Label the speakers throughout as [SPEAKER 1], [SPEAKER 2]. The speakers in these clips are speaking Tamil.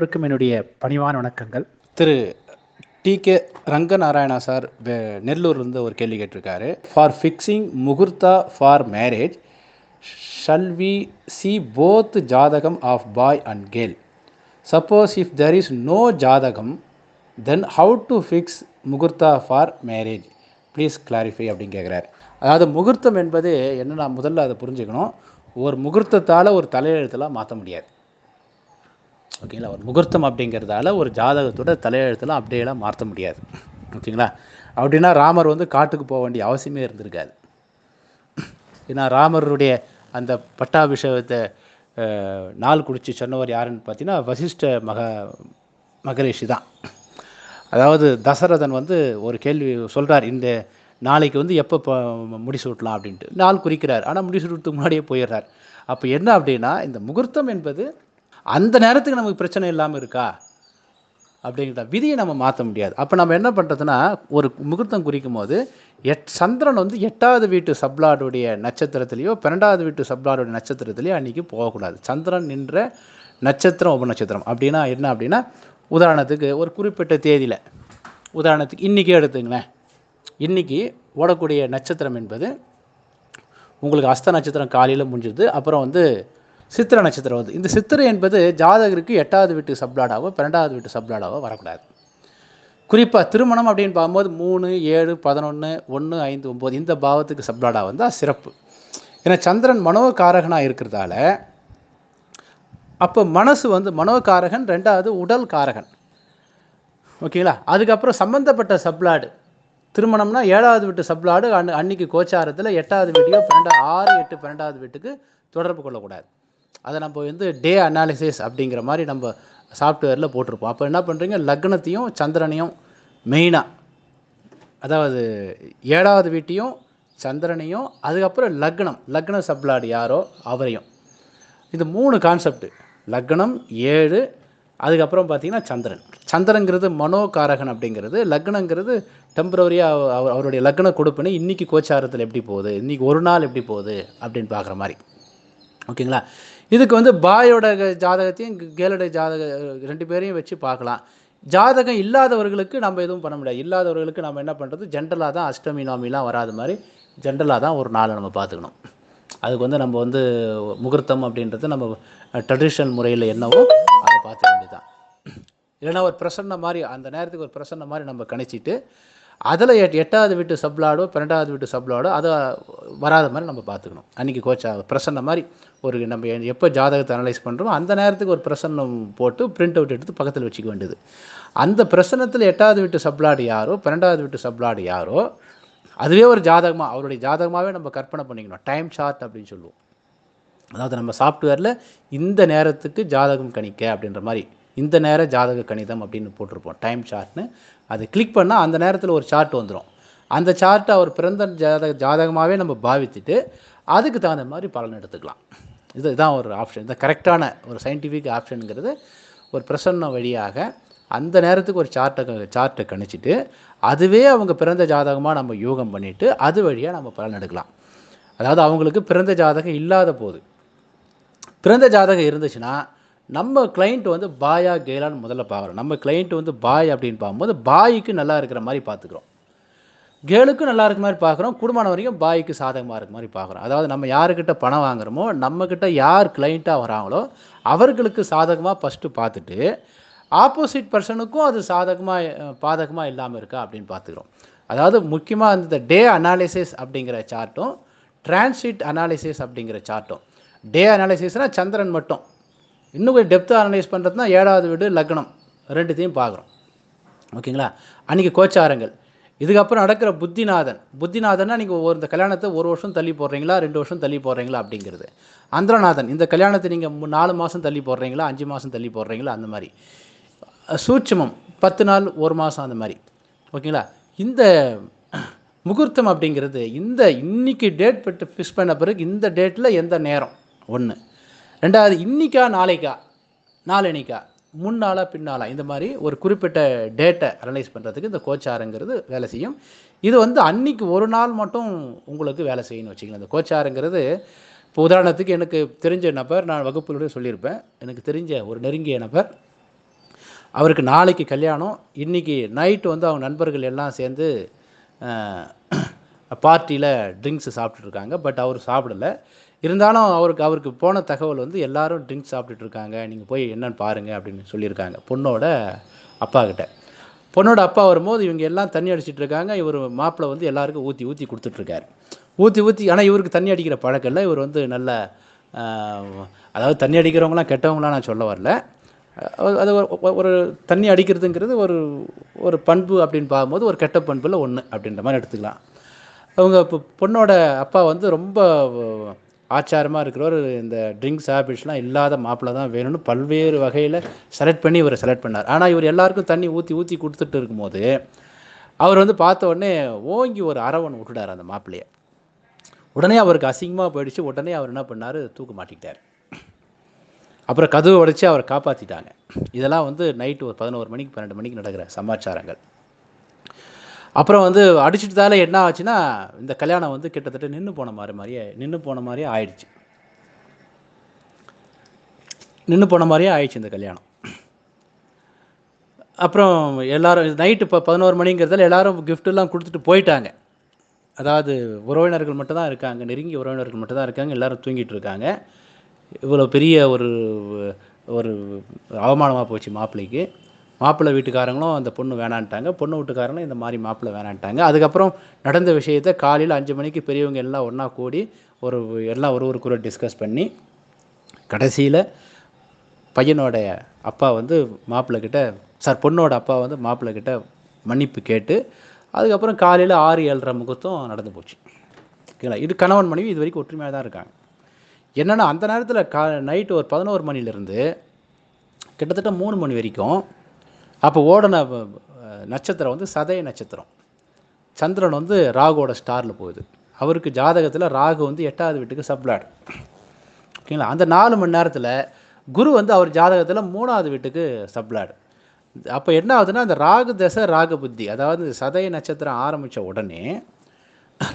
[SPEAKER 1] அனைவருக்கும் என்னுடைய பணிவான வணக்கங்கள். திரு டி கே ரங்கநாராயணா சார் நெல்லூர்லேருந்து ஒரு கேள்வி கேட்டிருக்காரு. For fixing muhurta for marriage shall we see both jathakam of boy and girl suppose if there is no jathakam then how to fix muhurta for marriage please clarify அப்படின்னு கேட்குறாரு அதாவது முகூர்த்தம் என்பது என்னன்னா முதல்ல அதை புரிஞ்சுக்கணும். ஒரு முகூர்த்தத்தால் ஒரு தலையெழுத்தெல்லாம் மாற்ற முடியாது. ஓகேங்களா ஒரு முகூர்த்தம் அப்படிங்கிறதால ஒரு ஜாதகத்தோட தலையெழுத்தெல்லாம் அப்படியெல்லாம் மாற்ற முடியாது. ஓகேங்களா? அப்படின்னா ராமர் வந்து காட்டுக்கு போக வேண்டிய அவசியமே இருந்திருக்காது. ஏன்னா ராமருடைய அந்த பட்டாபிஷேகத்தை நாள் குடித்து சொன்னவர் யாருன்னு பார்த்தீங்கன்னா வசிஷ்ட மக மகரிஷி தான். அதாவது தசரதன் வந்து ஒரு கேள்வி சொல்கிறார் இந்த நாளைக்கு வந்து எப்போ முடிசூட்டலாம் அப்படின்ட்டு. நாள் குறிக்கிறார் ஆனால் முடிசூட்டுறதுக்கு முன்னாடியே போயிடுறார். அப்போ என்ன அப்படின்னா இந்த முகூர்த்தம் என்பது அந்த நேரத்துக்கு நமக்கு பிரச்சனை இல்லாமல் இருக்கா? அப்படிங்கிற விதியை நம்ம மாற்ற முடியாது. அப்போ நம்ம என்ன பண்ணுறதுன்னா ஒரு முகூர்த்தம் குறிக்கும் போது எட் சந்திரன் வந்து எட்டாவது வீட்டு சப்ளாடுடைய நட்சத்திரத்திலேயோ பன்னெண்டாவது வீட்டு சப்ளாடுடைய நட்சத்திரத்திலேயோ அன்றைக்கி போகக்கூடாது. சந்திரன் நின்ற நட்சத்திரம் உப நட்சத்திரம் அப்படின்னா என்ன அப்படின்னா உதாரணத்துக்கு ஒரு குறிப்பிட்ட தேதியில் உதாரணத்துக்கு இன்றைக்கே எடுத்துங்களேன். இன்றைக்கி ஓடக்கூடிய நட்சத்திரம் என்பது உங்களுக்கு அஸ்த நட்சத்திரம் காலையில் முடிஞ்சுது அப்புறம் வந்து சித்திர நட்சத்திரம் வந்து இந்த சித்திரை என்பது ஜாதகருக்கு எட்டாவது வீட்டு சப்ளாடாவோ பன்னெண்டாவது வீட்டு சப்ளாடாவோ வரக்கூடாது. குறிப்பாக திருமணம் அப்படின்னு பார்க்கும்போது மூணு ஏழு பதினொன்று ஒன்று ஐந்து ஒம்பது இந்த பாவத்துக்கு சப்ளாடா வந்தால் சிறப்பு. ஏன்னா சந்திரன் மனோகாரகனாக இருக்கிறதால அப்போ மனசு வந்து மனோகாரகன் ரெண்டாவது உடல் காரகன். ஓகேங்களா அதுக்கப்புறம் சம்மந்தப்பட்ட சப்ளாடு. திருமணம்னா ஏழாவது வீட்டு சப்ளாடு அன் அன்னைக்கு கோச்சாரத்தில் எட்டாவது வீட்டையோ பன்னெண்டா ஆறு எட்டு பன்னெண்டாவது வீட்டுக்கு தொடர்பு கொள்ளக்கூடாது. அதை நம்ம வந்து டே அனாலிசிஸ் அப்படிங்கிற மாதிரி நம்ம சாஃப்ட்வேரில் போட்டிருப்போம். அப்போ என்ன பண்ணுறீங்க லக்னத்தையும் சந்திரனையும் மெயினாக அதாவது ஏழாவது வீட்டையும் சந்திரனையும் அதுக்கப்புறம் லக்னம் லக்ன சப்ளாடு யாரோ அவரையும். இது மூணு கான்செப்ட் லக்னம் ஏழு அதுக்கப்புறம் பார்த்தீங்கன்னா சந்திரன். சந்திரங்கிறது மனோகாரகன் அப்படிங்கிறது. லக்னங்கிறது டெம்பரவரியாக அவருடைய லக்ன கொடுப்பினை இன்றைக்கி கோச்சாரத்தில் எப்படி போகுது? இன்றைக்கி ஒரு நாள் எப்படி போகுது? அப்படின்னு பார்க்குற மாதிரி. ஓகேங்களா? இதுக்கு வந்து பாயோட ஜாதகத்தையும் கே- கேளோட ஜாதக ரெண்டு பேரையும் வச்சு பார்க்கலாம். ஜாதகம் இல்லாதவர்களுக்கு நம்ம எதுவும் பண்ண முடியாது. இல்லாதவர்களுக்கு நம்ம என்ன பண்ணுறது ஜென்ரலாக தான் அஷ்டமி நவமிலாம் வராத மாதிரி ஜென்ரலாக தான் ஒரு நாளை நம்ம பார்த்துக்கணும். அதுக்கு வந்து நம்ம வந்து முகூர்த்தம் அப்படின்றது நம்ம ட்ரெடிஷ்னல் முறையில் என்னவோ அதை பார்த்துக்க வேண்டியதுதான். இல்லைன்னா ஒரு பிரசன்ன மாதிரி அந்த நேரத்துக்கு ஒரு பிரசன்ன மாதிரி நம்ம கணிச்சிட்டு அதில் எட் எட்டாவது வீட்டு சப்ளாடோ பன்னெண்டாவது வீட்டு சப்ளாடோ அதை வராத மாதிரி நம்ம பார்த்துக்கணும் அன்றைக்கி கோச்சா பிரசன்ன மாதிரி ஒரு நம்ம எ- எப்போ ஜாதகத்தை அனலைஸ் பண்ணுறோமோ அந்த நேரத்துக்கு ஒரு பிரசன்னம் போட்டு பிரிண்ட் அவுட் எடுத்து பக்கத்தில் வச்சுக்க வேண்டியது. அந்த பிரசன்னத்தில் எட்டாவது வீட்டு சப்ளாடு யாரோ பன்னெண்டாவது வீட்டு சப்ளாடு யாரோ அதுவே ஒரு ஜாதகமாக அவருடைய ஜாதகமாகவே நம்ம கற்பனை பண்ணிக்கணும். டைம் சார்ட் அப்படின்னு சொல்லுவோம். அதாவது நம்ம சாஃப்ட்வேரில் இந்த நேரத்துக்கு ஜாதகம் கணிக்க அப்படின்ற மாதிரி இந்த நேர ஜாதக கணிதம் அப்படின்னு போட்டிருப்போம். டைம் சார்ட்னு அது கிளிக் பண்ணால் அந்த நேரத்தில் ஒரு சார்ட் வந்துடும் அந்த சார்ட்டை அவர் பிறந்த ஜாதக ஜாதகமாகவே நம்ம பாவித்துட்டு அதுக்கு தகுந்த மாதிரி பலன் எடுத்துக்கலாம். இது இதான் ஒரு ஆப்ஷன் இந்த கரெக்டான ஒரு சயின்டிஃபிக் ஆப்ஷனுங்கிறது ஒரு பிரசன்ன வழியாக அந்த நேரத்துக்கு ஒரு சார்ட்டை சார்ட்டை கணிச்சிட்டு அதுவே அவங்க பிறந்த ஜாதகமாக நம்ம யோகம் பண்ணிவிட்டு அது வழியாக நம்ம பலன் எடுக்கலாம். அதாவது அவங்களுக்கு பிறந்த ஜாதகம் இல்லாத போது. பிறந்த ஜாதகம் இருந்துச்சுன்னா நம்ம கிளைண்ட் வந்து பாயா கேலான்னு முதல்ல பார்க்குறோம் நம்ம கிளைண்ட் வந்து பாய் அப்படின்னு பார்க்கும்போது பாய்க்கு நல்லா இருக்கிற மாதிரி பார்த்துக்குறோம். கேளுக்கும் நல்லா இருக்கிற மாதிரி பார்க்குறோம் குடும்பம் வரைக்கும் பாய்க்கு சாதகமாக இருக்கிற மாதிரி பார்க்குறோம். அதாவது நம்ம யாருக்கிட்ட பணம் வாங்குறோமோ நம்மக்கிட்ட யார் கிளைண்ட்டாக வராங்களோ அவர்களுக்கு சாதகமாக ஃபஸ்ட்டு பார்த்துட்டு ஆப்போசிட் பர்சனுக்கும் அது சாதகமாக பாதகமாக இல்லாமல் இருக்கா அப்படின்னு பார்த்துக்கிறோம். அதாவது முக்கியமாக இந்த டே அனாலிசிஸ் அப்படிங்கிற சார்ட்டும் டிரான்சிட் அனாலிசிஸ் அப்படிங்கிற சார்ட்டும் டே அனாலிசிஸ்னால் சந்திரன் மட்டும். இன்னும் கொஞ்சம் டெப்த்தாக அனலைஸ் பண்ணுறதுனா ஏழாவது வீடு லக்னம். ரெண்டுத்தையும் பார்க்குறோம். ஓகேங்களா? அன்றைக்கி கோச்சாரங்கள். இதுக்கப்புறம் நடக்கிற புத்திநாதன். புத்திநாதன்னா நீங்கள் ஒரு இந்த கல்யாணத்தை ஒரு வருஷம் தள்ளி போடுறீங்களா ரெண்டு வருஷம் தள்ளி போடுறீங்களா அப்படிங்கிறது. அந்திரநாதன் இந்த கல்யாணத்தை நீங்கள் நாலு மாதம் தள்ளி போடுறீங்களா அஞ்சு மாதம் தள்ளி போடுறீங்களா அந்த மாதிரி. சூட்சமம் சூட்சுமம் பத்து நாள் ஒரு மாதம் அந்த மாதிரி. ஓகேங்களா? இந்த முகூர்த்தம் அப்படிங்கிறது இந்த இன்னைக்கு டேட் பட்டு ஃபிக்ஸ் பண்ண பிறகு இந்த டேட்டில் எந்த நேரம்? ஒன்று ரெண்டாவது இன்னிக்கா நாளைக்கா? நாளன்னைக்கா முன்னாளா பின்னாளா? இந்த மாதிரி ஒரு குறிப்பிட்ட டேட்டை அனலைஸ் பண்ணுறதுக்கு இந்த கோச்சாரங்கிறது வேலை செய்யும். இது வந்து அன்னைக்கு ஒரு நாள் மட்டும் உங்களுக்கு வேலை செய்யணும்னு வச்சுக்கலாம் இந்த கோச்சாரங்கிறது இப்போ உதாரணத்துக்கு எனக்கு தெரிஞ்ச நபர் நான் வகுப்புகளோட சொல்லியிருப்பேன். எனக்கு தெரிஞ்ச ஒரு நெருங்கிய நபர். அவருக்கு நாளைக்கு கல்யாணம். இன்றைக்கி நைட்டு வந்து அவங்க நண்பர்கள் எல்லாம் சேர்ந்து பார்ட்டியில் ட்ரிங்க்ஸ் சாப்பிட்டுருக்காங்க பட் அவர் சாப்பிடல. இருந்தாலும் அவருக்கு அவருக்கு போன தகவல் வந்து எல்லாரும் ட்ரிங்க்ஸ் சாப்பிட்டுட்டு இருக்காங்க நீங்கள் போய் என்னன்னு பாருங்கள் அப்படின்னு சொல்லியிருக்காங்க. பொண்ணோட அப்பா கிட்ட. பொண்ணோட அப்பா வரும்போது இவங்க எல்லாம் தண்ணி அடிச்சிட்டு இருக்காங்க. இவர் மாப்பிள்ளை வந்து எல்லாருக்கும் ஊற்றி ஊற்றி கொடுத்துட்ருக்காரு. ஊற்றி ஊற்றி ஆனால் இவருக்கு தண்ணி அடிக்கிற பழக்கம் இல்லை. இவர் வந்து நல்ல அதாவது தண்ணி அடிக்கிறவங்களாம் கெட்டவங்களாம் நான் சொல்ல வரல. அது ஒரு- ஒரு தண்ணி அடிக்கிறதுங்கிறது ஒரு ஒரு பண்பு அப்படின்னு பார்க்கும்போது ஒரு கெட்ட பண்பில் ஒன்று அப்படின்ற மாதிரி எடுத்துக்கலாம். அவங்க இப்போ பொண்ணோட அப்பா வந்து ரொம்ப ஆச்சாரமாக இருக்கிறவர் இந்த ட்ரிங்க்ஸ் ஹேபிட்ஸ்லாம் இல்லாத மாப்பிள்ளை தான் வேணும்னு பல்வேறு வகையில் செலக்ட் பண்ணி இவரை செலக்ட் பண்ணார். ஆனால் இவர் எல்லாருக்கும் தண்ணி ஊற்றி ஊற்றி கொடுத்துட்டு இருக்கும்போது அவர் வந்து பார்த்த உடனே ஓங்கி ஒரு அரவன் விட்டுட்டார் அந்த மாப்பிள்ளையை. உடனே அவருக்கு அசிங்கமாக போயிடுச்சு. உடனே அவர் என்ன பண்ணார்? தூக்க மாட்டிக்கிட்டார். அப்புறம் கதவு உடைச்சி அவரை காப்பாற்றிட்டாங்க இதெல்லாம் வந்து நைட்டு ஒரு பதினோரு மணிக்கு பன்னெண்டு மணிக்கு நடக்கிற சமாச்சாரங்கள். அப்புறம் வந்து அடிச்சிட்டதால என்ன ஆச்சுன்னா இந்த கல்யாணம் வந்து கிட்டத்தட்ட நின்று போன மாதிரி மாதிரியே நின்று போன மாதிரியே ஆயிடுச்சு. நின்று போன மாதிரியே ஆயிடுச்சு இந்த கல்யாணம். அப்புறம் எல்லாரும் நைட்டு இப்போ பதினோரு மணிங்கிறதால எல்லாரும் கிஃப்ட்டெல்லாம் கொடுத்துட்டு போயிட்டாங்க. அதாவது உறவினர்கள் மட்டும் தான் இருக்காங்க நெருங்கிய உறவினர்கள் மட்டும் தான் இருக்காங்க எல்லாரும் தூங்கிட்டு இருக்காங்க. இவ்வளோ பெரிய ஒரு ஒரு அவமானமாக போச்சு மாப்பிள்ளைக்கு. மாப்பிள்ளை வீட்டுக்காரங்களும் அந்த பொண்ணு வேணான்ட்டாங்க. பொண்ணு வீட்டுக்காரங்களும் இந்த மாதிரி மாப்பிள்ளை வேணான்ட்டாங்க. அதுக்கப்புறம் நடந்த விஷயத்தை காலையில் அஞ்சு மணிக்கு பெரியவங்க எல்லாம் ஒன்றா கூடி ஒரு எல்லாம் ஒரு ஒரு கூட டிஸ்கஸ் பண்ணி கடைசியில் பையனோடைய அப்பா வந்து மாப்பிள்ளை கிட்ட சார் பொண்ணோட அப்பா வந்து மாப்பிள்ளை கிட்ட மன்னிப்பு கேட்டு அதுக்கப்புறம் காலையில் ஆறு ஏழரை முகூர்த்தம் நடந்து போச்சு. ஓகேங்களா? இது கணவன் மனைவி இது வரைக்கும் ஒற்றுமையாக தான் இருக்காங்க. என்னென்னா அந்த நேரத்தில் கா நைட்டு ஒரு பதினோரு மணிலேருந்து கிட்டத்தட்ட மூணு மணி வரைக்கும் அப்போ ஓடின நட்சத்திரம் வந்து சதய நட்சத்திரம். சந்திரன் வந்து ராகுவோட ஸ்டாரில் போகுது. அவருக்கு ஜாதகத்தில் ராகு வந்து எட்டாவது வீட்டுக்கு சப்ளாட் ஓகேங்களா அந்த நாலு மணி நேரத்தில் குரு வந்து அவர் ஜாதகத்தில் மூணாவது வீட்டுக்கு சப்ளாடு அப்போ என்ன ஆகுதுன்னா அந்த ராகு தசை ராகு புத்தி அதாவது சதய நட்சத்திரம் ஆரம்பித்த உடனே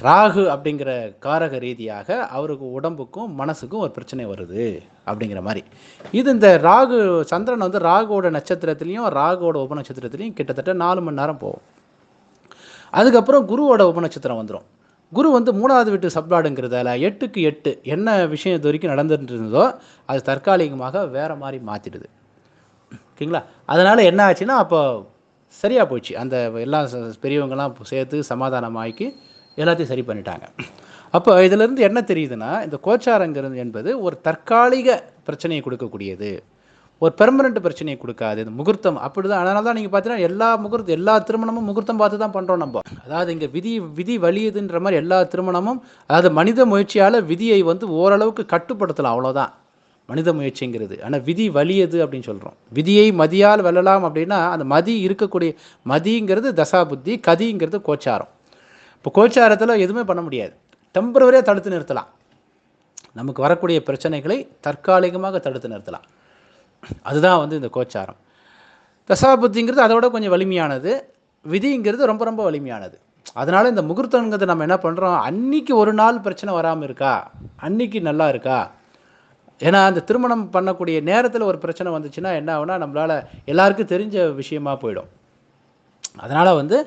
[SPEAKER 1] ராகு அப்படிங்கிற காரக ரீதியாக அவருக்கு உடம்புக்கும் மனசுக்கும் ஒரு பிரச்சனை வருது அப்படிங்கிற மாதிரி. இது இந்த ராகு சந்திரன் வந்து ராகுவோட நட்சத்திரத்துலேயும் ராகுவோட உபநட்சத்திரத்துலேயும் கிட்டத்தட்ட நாலு மணி நேரம் போகும். அதுக்கப்புறம் குருவோட உபநட்சத்திரம் வந்துடும் குரு வந்து மூணாவது வீட்டு சப்ளாடுங்கிறதால எட்டுக்கு எட்டு என்ன விஷயம் இது வரைக்கும் நடந்துட்டு இருந்ததோ அது தற்காலிகமாக வேறு மாதிரி மாற்றிடுது ஓகேங்களா? அதனால் என்ன ஆச்சுன்னா அப்போ சரியாக போச்சு. அந்த எல்லாம் பெரியவங்கெல்லாம் சேர்த்து சமாதானமாக்கி எல்லாத்தையும் சரி பண்ணிட்டாங்க. அப்போ இதிலிருந்து என்ன தெரியுதுன்னா இந்த கோச்சாரங்கிறது என்பது ஒரு தற்காலிக பிரச்சனையை கொடுக்கக்கூடியது. ஒரு பெர்மனண்ட் பிரச்சனையை கொடுக்காது. இந்த முகூர்த்தம் அப்படி தான் அதனால தான் நீங்கள் பார்த்தீங்கன்னா எல்லா முகூர்த்தம் எல்லா திருமணமும் முகூர்த்தம் பார்த்து தான் பண்ணுறோம் நம்ம. அதாவது இங்கே விதி விதி வலியுதுன்ற மாதிரி எல்லா திருமணமும் அதாவது மனித முயற்சியால் விதியை வந்து ஓரளவுக்கு கட்டுப்படுத்தலாம். அவ்வளோதான் மனித முயற்சிங்கிறது. ஆனால் விதி வலியது அப்படின்னு சொல்கிறோம் விதியை மதியால் வெல்லலாம் அப்படின்னா அந்த மதி இருக்கக்கூடிய மதிங்கிறது தசாபுத்தி கதிங்கிறது கோச்சாரம். இப்போ கோச்சாரத்தில் எதுவுமே பண்ண முடியாது. டெம்பரவரியாக தடுத்து நிறுத்தலாம். நமக்கு வரக்கூடிய பிரச்சனைகளை தற்காலிகமாக தடுத்து நிறுத்தலாம். அதுதான் வந்து இந்த கோச்சாரம். தசாபுத்திங்கிறது அதோட கொஞ்சம் வலிமையானது. விதிங்கிறது ரொம்ப ரொம்ப வலிமையானது. அதனால் இந்த முகூர்த்தங்கிறது நம்ம என்ன பண்ணுறோம் அன்னைக்கு ஒரு நாள் பிரச்சனை வராமல் இருக்கா? அன்னைக்கு நல்லா இருக்கா? ஏன்னா அந்த திருமணம் பண்ணக்கூடிய நேரத்தில் ஒரு பிரச்சனை வந்துச்சுன்னா என்ன ஆகுனா நம்மளால் எல்லாருக்கும் தெரிஞ்ச விஷயமா போயிடும். அதனால் வந்து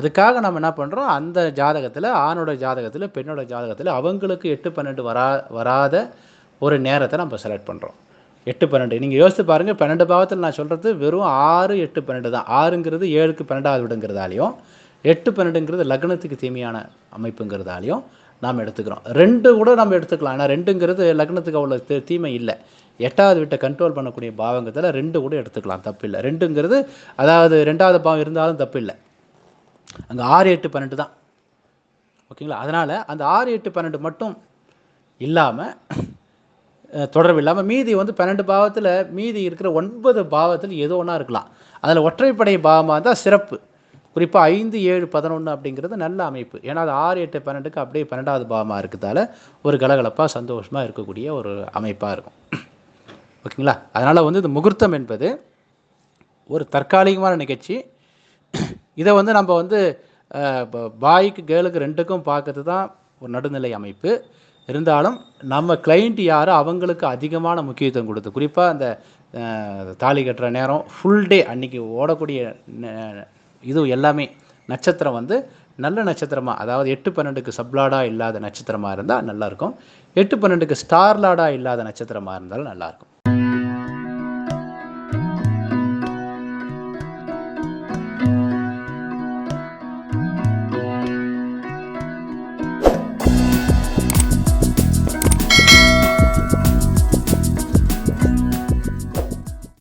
[SPEAKER 1] அதுக்காக நம்ம என்ன பண்ணுறோம் அந்த ஜாதகத்தில் ஆணோட ஜாதகத்தில் பெண்ணோட ஜாதகத்தில் அவங்களுக்கு எட்டு பன்னெண்டு வரா வராத ஒரு நேரத்தை நம்ம செலக்ட் பண்ணுறோம் எட்டு பன்னெண்டு. நீங்கள் யோசித்து பாருங்கள் பன்னெண்டு பாவத்தில் நான் சொல்கிறது வெறும் ஆறு எட்டு பன்னெண்டு தான். ஆறுங்கிறது ஏழுக்கு பன்னெண்டாவது விடுங்கிறதாலையும் எட்டு பன்னெண்டுங்கிறது லக்னத்துக்கு தீமையான அமைப்புங்கிறதாலையும் நாம் எடுத்துக்கிறோம். ரெண்டு கூட நம்ம எடுத்துக்கலாம். ஆனால் ரெண்டுங்கிறது லக்னத்துக்கு அவ்வளோ தீ- தீமை இல்லை. எட்டாவது வீட்டை கண்ட்ரோல் பண்ணக்கூடிய பாவங்கத்தில் ரெண்டு கூட எடுத்துக்கலாம். தப்பில்லை. ரெண்டுங்கிறது அதாவது ரெண்டாவது பாவம் இருந்தாலும் தப்பில்லை. அங்கே ஆறு எட்டு பன்னெண்டு தான். ஓகேங்களா? அதனால் அந்த ஆறு எட்டு பன்னெண்டு மட்டும் இல்லாமல் தொடர்பு இல்லாமல் மீதி வந்து பன்னெண்டு பாவத்தில் மீதி இருக்கிற ஒன்பது பாவத்தில் ஏதோ ஒன்றா இருக்கலாம். அதில் ஒற்றைப்படை பாவமாக இருந்தால் சிறப்பு. குறிப்பாக ஐந்து ஏழு பதினொன்று அப்படிங்கிறது நல்ல அமைப்பு. ஏன்னா அது ஆறு எட்டு பன்னெண்டுக்கு அப்படியே பன்னெண்டாவது பாவமாக இருக்கிறதால ஒரு கலகலப்பாக சந்தோஷமாக இருக்கக்கூடிய ஒரு அமைப்பாக இருக்கும். ஓகேங்களா? அதனால் வந்து இந்த முகூர்த்தம் என்பது ஒரு தற்காலிகமான நிகழ்ச்சி. இதை வந்து நம்ம வந்து பாய்க்கு கேர்ளுக்கு ரெண்டுக்கும் பார்க்கறது தான் ஒரு நடுநிலை அமைப்பு. இருந்தாலும் நம்ம கிளைண்ட் யாரோ அவங்களுக்கு அதிகமான முக்கியத்துவம் கொடுத்து குறிப்பாக அந்த தாலி கட்டுற நேரம் ஃபுல் டே அன்னைக்கு ஓடக்கூடிய ந- இது எல்லாமே நட்சத்திரம் வந்து நல்ல நட்சத்திரமாக அதாவது எட்டு பன்னெண்டுக்கு சப்லாடாக இல்லாத நட்சத்திரமாக இருந்தால் நல்லாயிருக்கும் எட்டு பன்னெண்டுக்கு ஸ்டார்லாடாக இல்லாத நட்சத்திரமாக இருந்தாலும் நல்லாயிருக்கும்